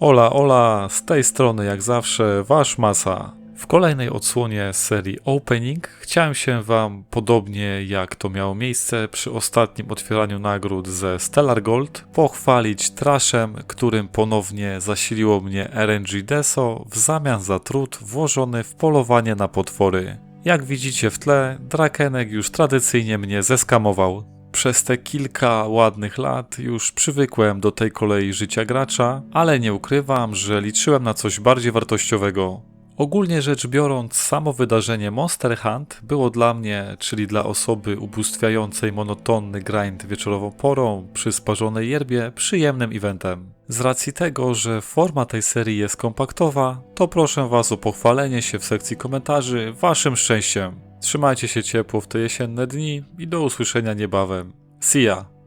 Ola, ola, z tej strony jak zawsze wasz Masa. W kolejnej odsłonie serii Opening chciałem się wam, podobnie jak to miało miejsce przy ostatnim otwieraniu nagród ze Stellar Gold, pochwalić traszem, którym ponownie zasiliło mnie RNG Deso w zamian za trud włożony w polowanie na potwory. Jak widzicie w tle, Drakenek już tradycyjnie mnie zeskamował. Przez te kilka ładnych lat już przywykłem do tej kolei życia gracza, ale nie ukrywam, że liczyłem na coś bardziej wartościowego. Ogólnie rzecz biorąc, samo wydarzenie Monster Hunt było dla mnie, czyli dla osoby ubóstwiającej monotonny grind wieczorową porą przy sparzonej yerbie, przyjemnym eventem. Z racji tego, że forma tej serii jest kompaktowa, to proszę Was o pochwalenie się w sekcji komentarzy Waszym szczęściem. Trzymajcie się ciepło w te jesienne dni i do usłyszenia niebawem. See ya!